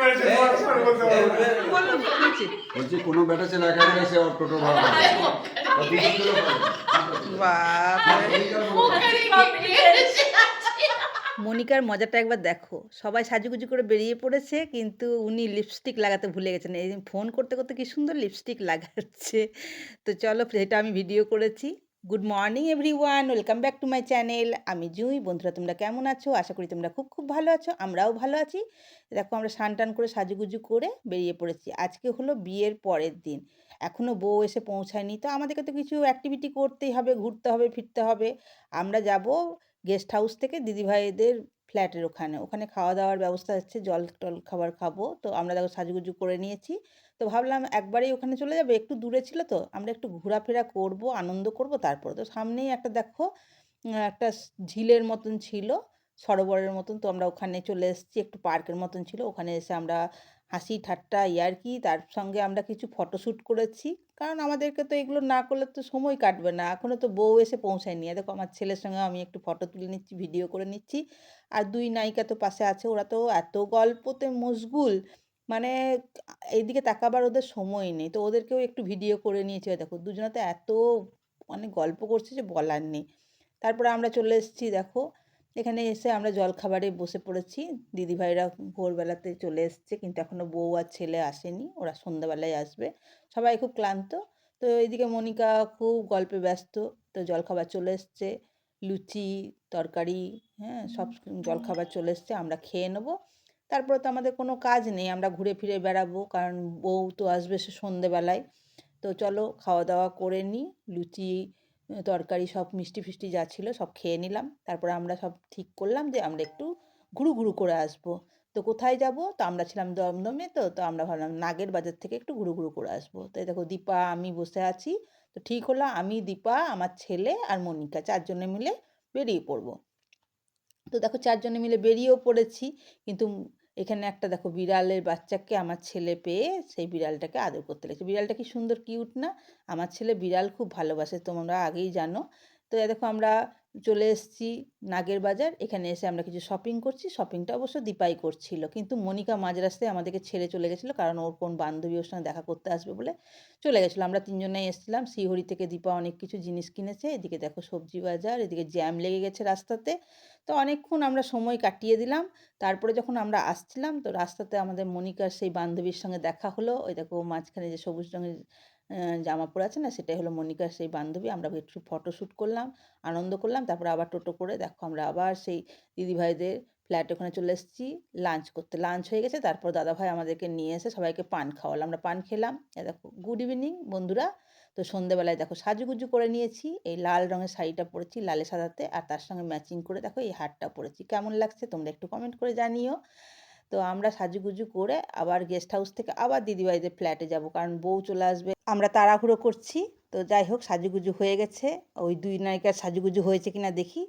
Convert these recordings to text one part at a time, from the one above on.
পড়াশোনা করতে বলছি কোনো বেটা ছেলে একা ওর টোটো ভাড়া মনিকার মজাটা একবার দেখো। সবাই সাজুগুজু করে বেরিয়ে পড়েছে কিন্তু উনি লিপস্টিক লাগাতে ভুলে গেছেন। এই ফোন করতে করতে কি সুন্দর লিপস্টিক লাগাচ্ছে। তো চলো সেটা আমি ভিডিও করেছি। Good morning everyone welcome back to my channel আমি জুই। বন্ধুরা, তোমরা কেমন আছো? আশা করি তোমরা খুব খুব ভালো আছো। আমরাও ভালো আছি। দেখো, আমরা স্নান টান করে, সাজুগুজু করে বেরিয়ে পড়েছি। আজকে হলো বিয়ের পরের দিন। এখনও বউ এসে পৌঁছায়নি। তো আমাদেরকে তো কিছু অ্যাক্টিভিটি করতেই হবে, ঘুরতে হবে, ফিরতে হবে। আমরা যাব গেস্ট হাউস থেকে দিদিভাইদের ফ্ল্যাটের ওখানে। ওখানে খাওয়া দাওয়ার ব্যবস্থা আছে জল টল খাবার খাব। তো আমরা দেখো সাজুগুজু করে নিয়েছি। তো ভাবলাম একবারেই ওখানে চলে যাবে। একটু দূরে ছিল তো। আমরা একটু ঘোরাফেরা করব, আনন্দ করব তারপরে। তো সামনেই একটা দেখো একটা ঝিলের মতন ছিল, সরোবরের মতন। তো আমরা ওখানে চলে এসেছি। একটু পার্কের মতন ছিল। ওখানে এসে আমরা হাসি ঠাট্টা ইয়ার্কি তার সঙ্গে আমরা কিছু ফটোশ্যুট করেছি। কারণ আমাদেরকে তো এগুলো না করলে তো সময় কাটবে না। এখনও তো বউ এসে পৌঁছায়নি। দেখো আমার ছেলের সঙ্গে আমি একটু ফটো তুলে নিচ্ছি, ভিডিও করে নিচ্ছি। আর দুই নায়িকা তো পাশে আছে, ওরা তো এত গল্পতে মশগুল। মানে এইদিকে তাকাবার ওদের সময় নেই। তো ওদেরকেও একটু ভিডিও করে নিয়েছে। দেখো, দুজনে তো এত মানে গল্প করছে যে বলার নেই। তারপরে আমরা চলে এসেছি, দেখো, এখানে এসে আমরা জলখাবারে বসে পড়েছি। দিদিভাইরা ভোরবেলাতে চলে এসছে, কিন্তু এখনও বউ আর ছেলে আসেনি, ওরা সন্ধ্যাবেলায় আসবে। সবাই খুব ক্লান্ত। তো এইদিকে মনিকা খুব গল্পে ব্যস্ত। তো জলখাবার চলে এসছে, লুচি তরকারি হ্যাঁ সব জলখাবার চলে এসছে আমরা খেয়ে নেব। তারপরে তো আমাদের কোনো কাজ নেই আমরা ঘুরে ফিরে বেড়াবো কারণ বউ তো আসবে সে সন্ধেবেলায়। তো চলো খাওয়া দাওয়া করে নিই লুচি তরকারি সব মিষ্টি ফিষ্টি যা ছিল সব খেয়ে নিলাম। তারপরে আমরা সব ঠিক করলাম যে আমরা একটু ঘুরু ঘুরু করে আসব। তো কোথায় যাব? তো আমরা ছিলাম দমদমে তো তো আমরা ভাবলাম নাগের বাজার থেকে একটু ঘুরু ঘুরু করে আসব। তো এই দেখো দীপা আমি বসে আছি। তো ঠিক হলো আমি দীপা আমার ছেলে আর মনিকা চারজনে মিলে বেরিয়ে পড়ব। তো দেখো চারজনে মিলে বেরিয়েও পড়েছি, কিন্তু এখানে একটা দেখো বিড়ালের বাচ্চাকে আমার ছেলে পেয়ে সেই বিড়ালটাকে আদর করতে লেগেছে। বিড়ালটা কি সুন্দর কিউট না? আমার ছেলে বিড়াল খুব ভালোবাসে, তোমরা আগেই জানো। তো দেখো আমরা চলে এসেছি নাগের বাজার। এখানে এসে আমরা কিছু শপিং করছি। শপিংটা অবশ্য দীপাই করছিল। কিন্তু মনিকা মাঝ রাস্তায় আমাদেরকে ছেড়ে চলে গেছিল কারণ ওর কোন বান্ধবী ওর সঙ্গে দেখা করতে আসবে বলে চলে গেছিল। আমরা তিনজনেই এসেছিলাম। শ্রীহরি থেকে দীপা অনেক কিছু জিনিস কিনেছে। এদিকে দেখো সবজি বাজার, এদিকে জ্যাম লেগে গেছে রাস্তাতে। তো অনেকক্ষণ আমরা সময় কাটিয়ে দিলাম। তারপরে যখন আমরা আসছিলাম, তো রাস্তাতে আমাদের মনিকার সেই বান্ধবীর সঙ্গে দেখা হলো। ওই দেখো মাঝখানে যে সবুজ রঙের জামা পরে আছে না, সেটাই হলো মনিকার সেই বান্ধবী। আমরা একটু ফটো শ্যুট করলাম, আনন্দ করলাম, তারপরে আবার টোটো করে দেখো আমরা আবার সেই দিদিভাইদের ফ্ল্যাটে ওখানে চলে এসেছি লাঞ্চ করতে। লাঞ্চ হয়ে গেছে, তারপর দাদাভাই আমাদেরকে নিয়ে এসে সবাইকে পান খাওয়ালো। আমরা পান খেলাম। দেখো গুড ইভিনিং বন্ধুরা। তো সন্ধেবেলায় দেখো সাজুগুজু করে নিয়েছি, এই লাল রঙের শাড়িটা পরেছি লালে সাদাতে, আর তার সঙ্গে ম্যাচিং করে দেখো এই হারটা পরেছি। কেমন লাগছে তোমরা একটু কমেন্ট করে জানিও। তো আমরা সাজুগুজু করে আবার গেস্ট হাউস থেকে আবার দিদিভাইদের ফ্ল্যাটে যাব, কারণ বউ চলে আসবে। আমরা তাড়াহুড়ো করছি, তো যাই হোক, সাজুগুজু হয়ে গেছে। ওই দুই নায়িকার সাজুগুজু হয়েছে কিনা দেখি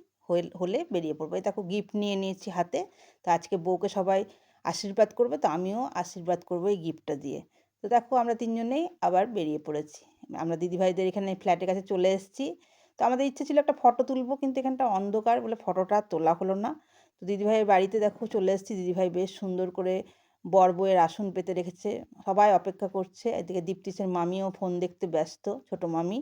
হলে বেরিয়ে পড়ব। এই দেখো গিফট নিয়ে নিয়েছি হাতে। তো আজকে বউকে সবাই আশীর্বাদ করবে, তো আমিও আশীর্বাদ করব এই গিফটটা দিয়ে। তো দেখো, আমরা তিনজনেই আবার বেরিয়ে পড়েছি। আমরা দিদিভাইদের এখানে ফ্ল্যাটের কাছে চলে এসেছি। তো আমাদের ইচ্ছে ছিল একটা ফটো তুলবো, কিন্তু এখানটা অন্ধকার বলে ফটোটা তোলা হলো না। তো দিদিভাইয়ের বাড়িতে দেখো চলে এসেছি। দিদিভাই বেশ সুন্দর করে বর বউয়ের আসন পেতে রেখেছে। সবাই অপেক্ষা করছে। এদিকে দীপ্তিসের মামিও ফোন দেখতে ব্যস্ত, ছোট মামি।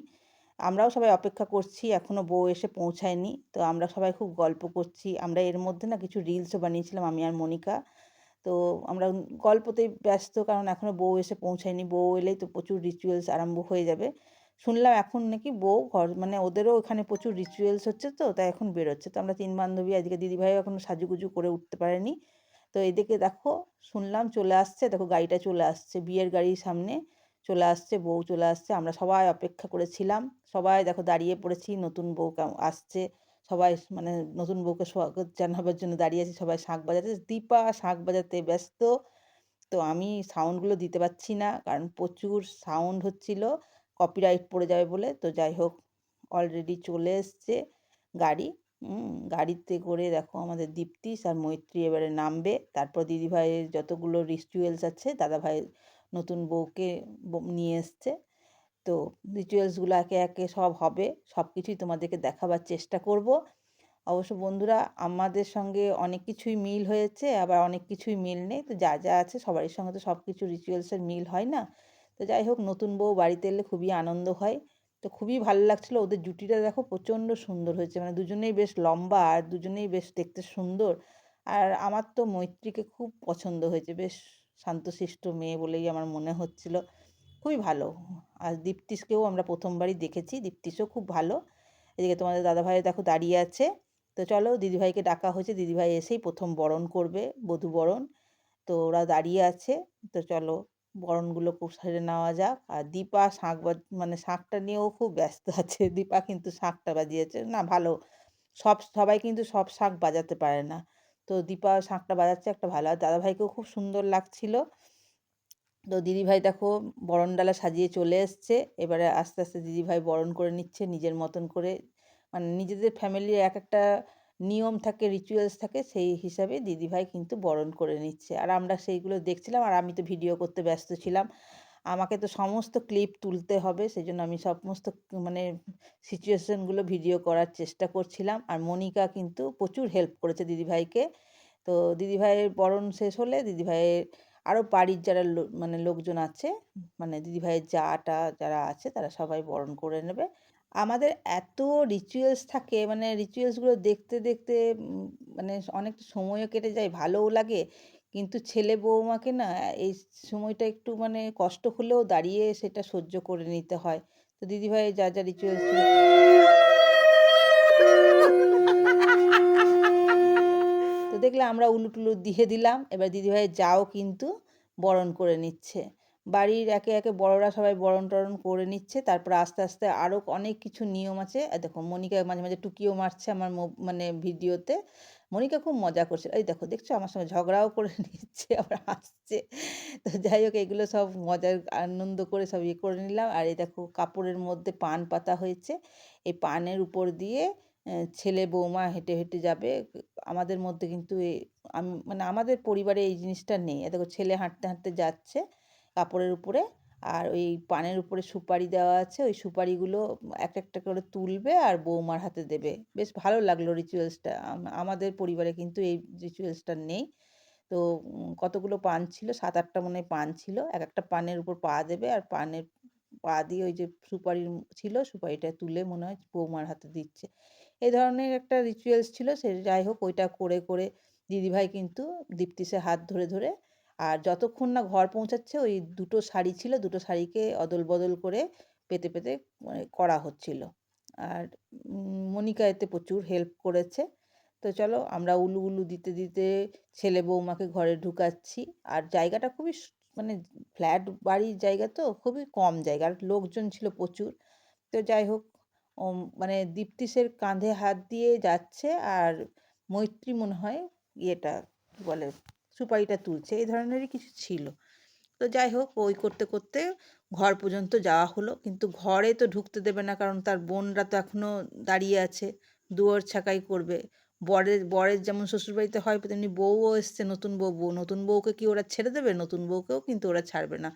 আমরাও সবাই অপেক্ষা করছি এখনও বউ এসে পৌঁছায়নি। তো আমরা সবাই খুব গল্প করছি। আমরা এর মধ্যে না কিছু রিলসও বানিয়েছিলাম, আমি আর মনিকা। তো আমরা গল্পতেই ব্যস্ত, কারণ এখনও বউ এসে পৌঁছায়নি। বউ এলেই তো প্রচুর রিচুয়ালস আরম্ভ হয়ে যাবে। শুনলাম এখন নাকি বউ ঘর মানে ওদেরও ওখানে প্রচুর রিচুয়ালস হচ্ছে তো, তাই এখন বেরোচ্ছে। তো আমরা তিন বান্ধবী, আজকে দিদিভাইও এখনও সাজুগুজু করে উঠতে পারেনি। তো এদিকে দেখো, শুনলাম চলে আসছে, দেখো গাড়িটা চলে আসছে, বিয়ের গাড়ির সামনে চলে আসছে, বউ চলে আসছে, আমরা সবাই অপেক্ষা করেছিলাম। সবাই দেখো দাঁড়িয়ে পড়েছি, নতুন বউ আসছে, সবাই মানে নতুন বউকে স্বাগত জানাবার জন্য দাঁড়িয়ে আছি, সবাই শাঁখ বাজাতে দীপা শাঁখ বাজাতে ব্যস্ত, তো আমি সাউন্ডগুলো দিতে পারছি না, কারণ প্রচুর সাউন্ড হচ্ছিল। কপিরাইট পড়ে যাবে বলে। তো যাই হোক অলরেডি চলে এসছে গাড়ি। গাড়িতে করে দেখো আমাদের দীপ্তিস আর মৈত্রী এবারে নামবে। তারপর দিদিভাইয়ের যতগুলো রিচুয়ালস আছে, দাদাভাই নতুন বউকে নিয়ে এসছে। তো রিচুয়ালসগুলো একে একে সব হবে সব কিছুই তোমাদেরকে দেখাবার চেষ্টা করব। অবশ্য বন্ধুরা, আমাদের সঙ্গে অনেক কিছুই মিল হয়েছে, আবার অনেক কিছুই মিল নেই। তো যা যা আছে সবারই সঙ্গে তো সব কিছু রিচুয়ালসের মিল হয় না। তো যাই হোক, নতুন বউ বাড়িতে এলে খুবই আনন্দ হয়। তো খুবই ভালো লাগছিল। ওদের জুটিটা দেখো প্রচণ্ড সুন্দর হয়েছে। মানে দুজনেই বেশ লম্বা আর দুজনেই বেশ দেখতে সুন্দর। আর আমার তো মৈত্রীকে খুব পছন্দ হয়েছে। বেশ শান্তশিষ্ট মেয়ে বলেই আমার মনে হচ্ছিল। খুবই ভালো। আর দীপ্তিসকেও আমরা প্রথমবারই দেখেছি। দীপ্তিসও খুব ভালো। এদিকে তোমাদের দাদাভাই দেখো দাঁড়িয়ে আছে। তো চলো, দিদিভাইকে ডাকা হয়েছে। দিদিভাই এসেই প্রথম বরণ করবে, বধূ বরণ। তো ওরা দাঁড়িয়ে আছে। তো চলো বরণগুলো খুব সেরে নেওয়া যাক। আর দীপা শাঁখ বাজ মানে শাঁখটা নিয়েও খুব ব্যস্ত আছে। দীপা কিন্তু শাঁখটা বাজিয়েছে। না, ভালো। সব, সবাই কিন্তু সব শাঁখ বাজাতে পারে না। তো দীপা শাঁখটা বাজাচ্ছে একটা ভালো। আর দাদাভাইকেও খুব সুন্দর লাগছিল। তো দিদিভাই দেখো বরণ ডালা সাজিয়ে চলে এসছে। এবারে আস্তে আস্তে দিদিভাই বরণ করে নিচ্ছে নিজের মতন করে। মানে নিজেদের ফ্যামিলির এক একটা নিয়ম থাকে রিচুয়ালস থাকে, সেই হিসাবে দিদিভাই কিন্তু বরণ করে নিচ্ছে। আর আমরা সেইগুলো দেখছিলাম আর আমি তো ভিডিও করতে ব্যস্ত ছিলাম। আমাকে তো সমস্ত ক্লিপ তুলতে হবে সেই জন্য আমি সমস্ত মানে সিচুয়েশনগুলো ভিডিও করার চেষ্টা করছিলাম। আর মনিকা কিন্তু প্রচুর হেল্প করেছে দিদিভাইকে। তো দিদিভাইয়ের বরণ শেষ হলে দিদিভাইয়ের আরও বাড়ির যারা মানে লোকজন আছে মানে দিদিভাইয়ের জাটা যারা আছে, তারা সবাই বরণ করে নেবে। আমাদের এত রিচুয়ালস থাকে মানে রিচুয়ালসগুলো দেখতে দেখতে মানে অনেকটা সময়ও কেটে যায়, ভালোও লাগে। কিন্তু ছেলে বৌমাকে না, এই সময়টা একটু মানে কষ্ট হলেও দাঁড়িয়ে সেটা সহ্য করে নিতে হয়। তো দিদিভাই, যা যা রিচুয়ালস তো দেখলে আমরা উলুটুলু দিয়ে দিলাম, এবার দিদিভাইয়ের যাও কিন্তু বরণ করে নিচ্ছে। বাড়ির একে একে বড়রা সবাই বরণ টরণ করে নিচ্ছে, তারপর আস্তে আস্তে আরও অনেক কিছু নিয়ম আছে। আর দেখো, মনিকা মাঝে মাঝে টুকিও মারছে আমার মানে ভিডিওতে। মনিকা খুব মজা করছে। এই দেখো, দেখছ? আমার সঙ্গে ঝগড়াও করে নিচ্ছে, আবার হাসছে। তো যাই হোক, এগুলো সব মজার আনন্দ করে সব ইয়ে করে নিলাম। আর এই দেখো, কাপড়ের মধ্যে পান পাতা হয়েছে। এই পানের উপর দিয়ে ছেলে বৌমা হেঁটে হেঁটে যাবে। আমাদের মধ্যে কিন্তু আমি মানে আমাদের পরিবারে এই জিনিসটা নেই। দেখো, ছেলে হাঁটতে হাঁটতে যাচ্ছে। কাপড়ের উপরে আর ওই পানের উপরে সুপারি দেওয়া আছে, ওই সুপারিগুলো এক একটা করে তুলবে আর বৌমার হাতে দেবে। বেশ ভালো লাগল রিচুয়ালসটা আমাদের পরিবারে কিন্তু এই রিচুয়ালসটা নেই। তো কতগুলো পান ছিল? সাত আটটা মনে হয় পান ছিল। এক একটা পানের উপর পা দেবে আর পানের পা দিয়ে ওই যে সুপারি ছিল, সুপারিটা তুলে মনে হয় বৌমার হাতে দিচ্ছে। এই ধরনের একটা রিচুয়ালস ছিল। সে যাই হোক, ওইটা করে করে দিদিভাই কিন্তু দীপ্তিসের হাত ধরে ধরে আর যতক্ষণ না ঘর পৌঁছাচ্ছে, ওই দুটো শাড়ি ছিল, দুটো শাড়িকে অদল বদল করে পেতে পেতে মানে করা হচ্ছিল। আর মনিকা এতে প্রচুর হেল্প করেছে। তো চলো, আমরা উলু উলু দিতে দিতে ছেলে বৌমাকে ঘরে ঢুকাচ্ছি। আর জায়গাটা খুবই মানে ফ্ল্যাট বাড়ির জায়গা তো, খুবই কম জায়গা। আর লোকজন ছিল প্রচুর। তো যাই হোক মানে দীপ্তিসের কাঁধে হাত দিয়ে যাচ্ছে। আর মৈত্রী মনে হয়, ইয়েটা কী বলে? সুপারিটা তুলছে এই ধরনেরই কিছু ছিল। তো যাই হোক, ওই করতে করতে ঘর পর্যন্ত যাওয়া হলো। কিন্তু ঘরে তো ঢুকতে দেবে না, কারণ তার বোনরা তো এখনও দাঁড়িয়ে আছে, দুয়ার ছাকাই করবে। বরের বরের যেমন শ্বশুরবাড়িতে হয়, তেমনি বউও এসছে, নতুন বউ বউ, নতুন বউকে কি ওরা ছেড়ে দেবে? নতুন বউকেও কিন্তু ওরা ছাড়বে না।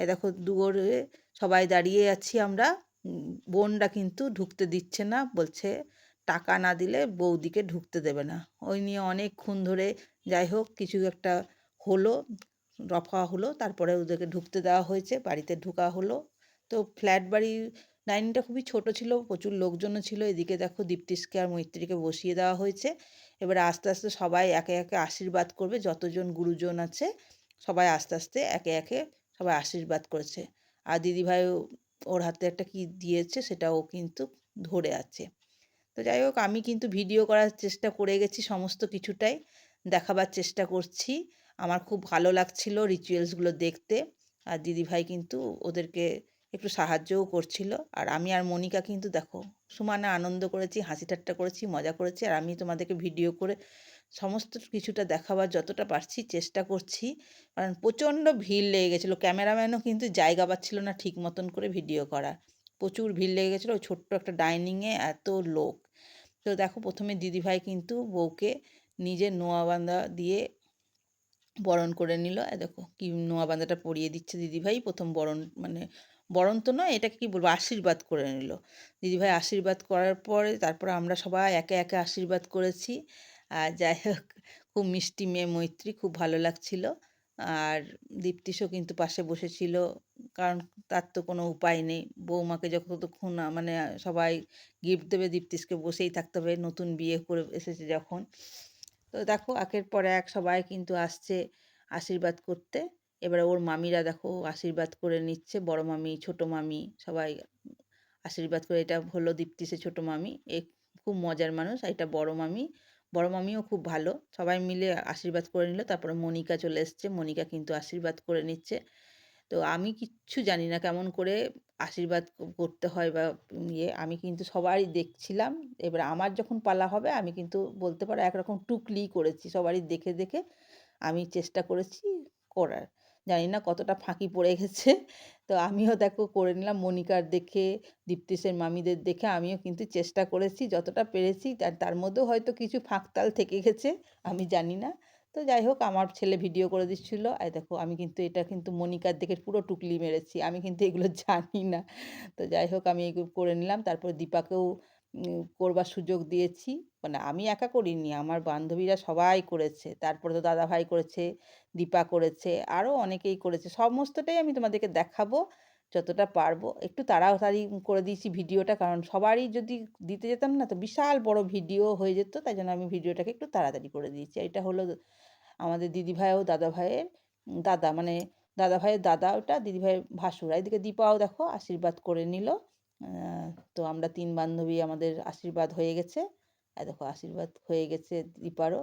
এই দেখো, দুয়ারে সবাই দাঁড়িয়ে আছি আমরা বোনরা কিন্তু ঢুকতে দিচ্ছে না, বলছে টাকা না দিলে বৌদিকে ঢুকতে দেবে না। ওই নিয়ে অনেকক্ষণ ধরে যাই হোক, কিছু একটা হলো, রফা হলো, তারপরে ওদেরকে ঢুকতে দেওয়া হয়েছে, বাড়িতে ঢোকা হলো। তো ফ্ল্যাট বাড়ির ডাইনিংটা খুবই ছোট ছিল, প্রচুর লোকজনও ছিল। এদিকে দেখো দীপ্তিসকে আর মৈত্রীকে বসিয়ে দেওয়া হয়েছে। এবার আস্তে আস্তে সবাই একে একে আশীর্বাদ করবে, যতজন গুরুজন আছে, সবাই আস্তে আস্তে একে একে সবাই আশীর্বাদ করেছে। আর দিদিভাই ওর হাতে একটা কি দিয়েছে সেটা ও কিন্তু ধরে আছে। তো যাই হোক, আমি কিন্তু ভিডিও করার চেষ্টা করে গেছি সমস্ত কিছুটাই। দেখাবার চেষ্টা করছি। আমার খুব ভালো লাগছিল রিচুয়ালসগুলো দেখতে। আর দিদিভাই কিন্তু ওদেরকে একটু সাহায্যও করছিল। আর আমি আর মনিকা কিন্তু দেখো, সমানে আনন্দ করেছি, হাসি ঠাট্টা করেছি, মজা করেছি। আর আমি তোমাদেরকে ভিডিও করে সমস্ত কিছুটা দেখাবার যতটা পারছি চেষ্টা করছি। কারণ প্রচণ্ড ভিড় লেগে গেছিল। ক্যামেরাম্যানও কিন্তু জায়গা পাচ্ছিল না ঠিক মতন করে ভিডিও করার প্রচুর ভিড় লেগে গেছিল ছোট্ট একটা ডাইনিংয়ে এত লোক। তো দেখো প্রথমে দিদিভাই কিন্তু বউকে নিজের নোয়াবান্ধা দিয়ে বরণ করে নিল। দেখো কি নোয়াবান্ধাটা পরিয়ে দিচ্ছে দিদিভাই। প্রথম বরণ মানে বরণ তো নয়, এটাকে কি বলব, আশীর্বাদ করে নিল। দিদিভাই আশীর্বাদ করার পরে তারপর আমরা সবাই একে একে আশীর্বাদ করেছি। আর যাই হোক, খুব মিষ্টি মেয়ে মৈত্রী, খুব ভালো লাগছিল। আর দীপ্তিসও কিন্তু পাশে বসেছিল, কারণ তার তো কোনো উপায় নেই। বৌমাকে যতক্ষণ মানে সবাই গিফট দেবে দীপ্তিসকে বসেই থাকতে হবে। নতুন বিয়ে করে এসেছে যখন। তো দেখো একের পর এক সবাই কিন্তু আসছে আশীর্বাদ করতে। এবারে ওর মামিরা দেখো আশীর্বাদ করে নিচ্ছে, বড় মামি, ছোট মামি সবাই আশীর্বাদ করে। এটা হলো দীপ্তিসে ছোট মামি। এ খুব মজার মানুষ এটা বড় মামি। বড় মামিও খুব ভালো। সবাই মিলে আশীর্বাদ করে নিল। তারপরে মনিকা চলে এসছে। মনিকা কিন্তু আশীর্বাদ করে নিচ্ছে। তো আমি কিচ্ছু জানি না কেমন করে আশীর্বাদ করতে হয় বা ইয়ে। আমি কিন্তু সবারই দেখছিলাম। এবার আমার যখন পালা হবে, আমি কিন্তু বলতে পারো একরকম টুকলি করেছি। সবারই দেখে দেখে আমি চেষ্টা করেছি করার। জানি না কতটা ফাঁকি পড়ে গেছে। তো আমিও দেখো করে নিলাম। মনিকার দেখে দীপ্তিসের মামিদের দেখে আমিও কিন্তু চেষ্টা করেছি যতটা পেরেছি। তার তার মধ্যেও হয়তো কিছু ফাঁকতাল থেকে গেছে, আমি জানি না। তো যাই হোক, আমার ছেলে ভিডিও করে দিচ্ছিল। আর দেখো, আমি কিন্তু এটা কিন্তু মনিকার দেখে পুরো টুকলি মেরেছি, আমি কিন্তু এগুলো জানি না। তো যাই হোক, আমি এগুলো করে নিলাম, তারপর দীপাকেও করবার সুযোগ দিয়েছি। মানে আমি একা করিনি, আমার বান্ধবীরা সবাই করেছে। তারপরে তো দাদা ভাই করেছে, দীপা করেছে আরও অনেকেই করেছে। সমস্তটাই আমি তোমাদেরকে দেখাবো। যতটা পারব। একটু তাড়াতাড়ি করে দিয়েছি ভিডিওটা, কারণ সবারই যদি দিতে যেতাম না, তো বিশাল বড় ভিডিও হয়ে যেত, তাই জন্য আমি ভিডিওটাকে একটু তাড়াতাড়ি করে দিয়েছি। এটা হলো আমাদের দিদিভাই ও দাদা ভাইয়ের দাদা মানে দাদা ভাইয়ের দাদা ওটা দিদি ভাইয়ের ভাসুর এদিকে দীপাও দেখো, আশীর্বাদ করে নিল। তো আমরা তিন বান্ধবী আমাদের আশীর্বাদ হয়ে গেছে। আর দেখো, আশীর্বাদ হয়ে গেছে দীপারও।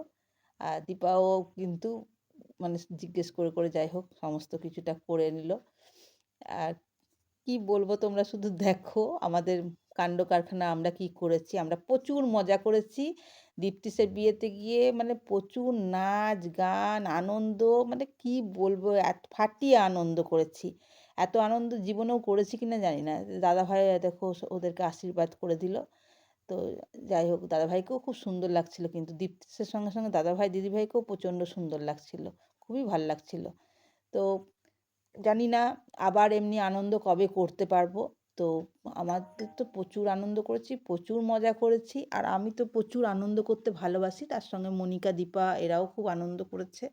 আর দীপাও কিন্তু মানে জিজ্ঞেস করে করে যাই হোক, সমস্ত কিছুটা করে নিল। আর কি বলব তোমরা শুধু দেখো আমাদের কাণ্ড কারখানা আমরা কি করেছি? আমরা প্রচুর মজা করেছি। দীপ্তিসের বিয়েতে গিয়ে মানে প্রচুর নাচ, গান, আনন্দ মানে কি বলব এত ফাটিয়ে আনন্দ করেছি। এত আনন্দ জীবনেও করেছি কিনা জানি না। দাদা ভাই দেখো ওদেরকে আশীর্বাদ করে দিল। তো যাই হোক দাদাভাইকেও খুব সুন্দর লাগছিল কিন্তু দীপ্তিসের সঙ্গে সঙ্গে দাদাভাই দিদিভাইকেও প্রচণ্ড সুন্দর লাগছিল। খুবই ভালো লাগছিল। তো জানি না আবার এমনি আনন্দ কবে করতে পারব। তো আমাদের তো প্রচুর আনন্দ করেছি, প্রচুর মজা করেছি আর আমি তো প্রচুর আনন্দ করতে ভালোবাসি। তার সঙ্গে মনিকা, দীপা এরাও খুব আনন্দ করেছে।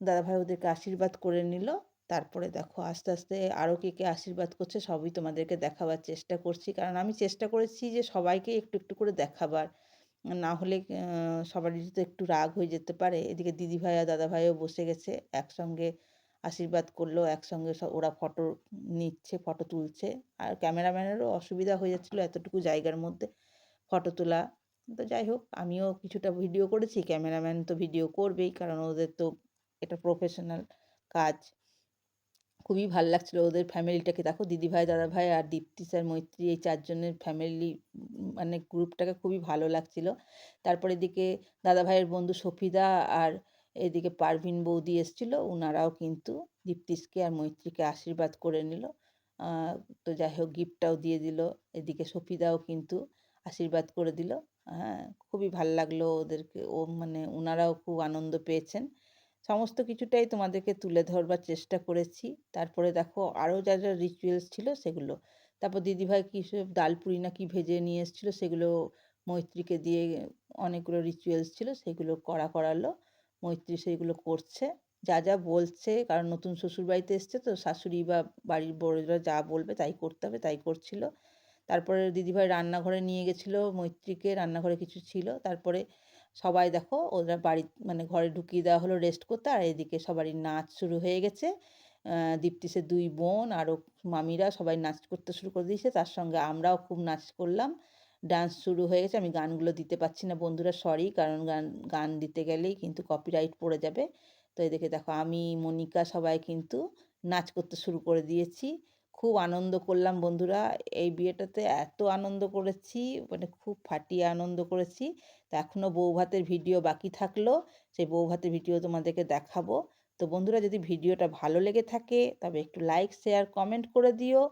দাদাভাই ওদেরকে আশীর্বাদ করে নিল। তারপরে দেখো আস্তে আস্তে আরও কে কে আশীর্বাদ করছে সবই তোমাদেরকে দেখাবার চেষ্টা করছি। কারণ আমি চেষ্টা করেছি যে সবাইকে একটু একটু করে দেখাবার। না হলে সবারই তো একটু রাগ হয়ে যেতে পারে। এদিকে দিদিভাই আর দাদাভাইও বসে গেছে একসঙ্গে। আশীর্বাদ করল, একসঙ্গে সব, ওরা ফটো নিচ্ছে, ফটো তুলছে। আর ক্যামেরাম্যানেরও অসুবিধা হয়ে যাচ্ছিল এতটুকু জায়গার মধ্যে ফটো তোলা। তো যাই হোক, আমিও কিছুটা ভিডিও করেছি, ক্যামেরাম্যান তো ভিডিও করবেই, কারণ ওদের তো এটা প্রফেশনাল কাজ। খুবই ভালো লাগছিল ওদের ফ্যামিলিটাকে। দেখো, দিদিভাই, দাদাভাই আর দীপ্তি স্যার, মৈত্রী, এই চারজনের ফ্যামিলি মানে গ্রুপটাকে খুবই ভালো লাগছিল। তারপর এদিকে দাদাভাইয়ের বন্ধু সফিদা আর এদিকে পারভিন বৌদি এসছিল ওনারাও কিন্তু দীপ্তিসকে আর মৈত্রীকে আশীর্বাদ করে নিল। তো যাই হোক, গিফটটাও দিয়ে দিল। এদিকে সফিদাও কিন্তু আশীর্বাদ করে দিল। হ্যাঁ খুবই ভালো লাগল ওদেরকে। ও মানে ওনারাও খুব আনন্দ পেয়েছেন। সমস্ত কিছুটাই তোমাদেরকে তুলে ধরবার চেষ্টা করেছি। তারপরে দেখো, আরও যা যা রিচুয়ালস ছিল সেগুলো। তারপর দিদিভাই কী সব ডালপুরি না কি ভেজে নিয়ে এসেছিল, সেগুলো মৈত্রীকে দিয়ে অনেকগুলো রিচুয়ালস ছিল, সেগুলো করা করালো। মৈত্রী সেগুলো করছে। যা যা বলছে, কারণ নতুন শ্বশুরবাড়িতে এসছে তো, শাশুড়ি বা বাড়ির বড়রা যা বলবে তাই করতে হবে, তাই করছিল। তারপরে দিদিভাই রান্নাঘরে নিয়ে গেছিল, মৈত্রীকে রান্নাঘরে কিছু ছিল। তারপরে সবাই দেখো ওরা বাড়ি মানে ঘরে ঢুকিয়ে দেওয়া হলো রেস্ট করতে। আর এদিকে সবারই নাচ শুরু হয়ে গেছে। দীপ্তিসের দুই বোন আরও মামিরা সবাই নাচ করতে শুরু করে দিয়েছে। তার সঙ্গে আমরাও খুব নাচ করলাম। ডান্স শুরু হয়ে গেছে। আমি গানগুলো দিতে পারছি না বন্ধুরা সরি কারণ গান গান দিতে গেলেই কিন্তু কপিরাইট পড়ে যাবে। তো এদিকে দেখো আমি, মনিকা সবাই কিন্তু নাচ করতে শুরু করে দিয়েছি। খুব আনন্দ করলাম বন্ধুরা, এই বিয়েটাতে এত আনন্দ করেছি মানে খুব ফাটিয়ে আনন্দ করেছি। তো এখনও বউ ভাতের ভিডিও বাকি থাকল, সেই বউ ভাতের ভিডিও তোমাদেরকে দেখাবো। তো বন্ধুরা, যদি ভিডিওটা ভালো লেগে থাকে, তবে একটু লাইক শেয়ার কমেন্ট করে দিও।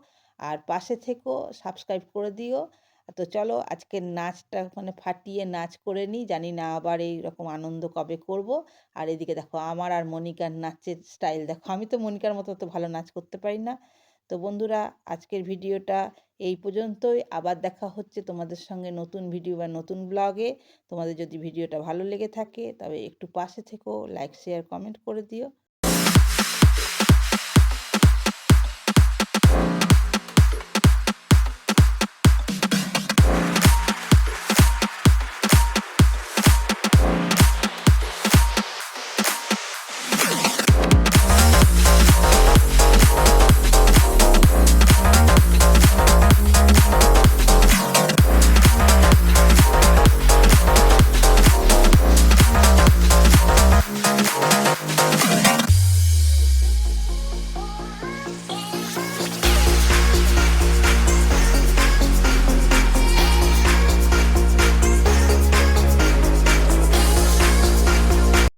আর পাশে থেকো সাবস্ক্রাইব করে দিও। তো চলো আজকে নাচটা মানে ফাটিয়ে নাচ করে নিই। জানি না আবার এই রকম আনন্দ কবে করব। আর এদিকে দেখো আমার আর মনিকার নাচের স্টাইল। দেখো আমি তো মনিকার মতো তো ভালো নাচ করতে পারি না। তো বন্ধুরা আজকের ভিডিওটা এই পর্যন্তই। আবার দেখা হচ্ছে তোমাদের সঙ্গে নতুন ভিডিও বা নতুন ব্লগে। তোমাদের যদি ভিডিওটা ভালো লেগে থাকে তবে একটু পাশে থেকো, লাইক, শেয়ার, কমেন্ট করে দিও।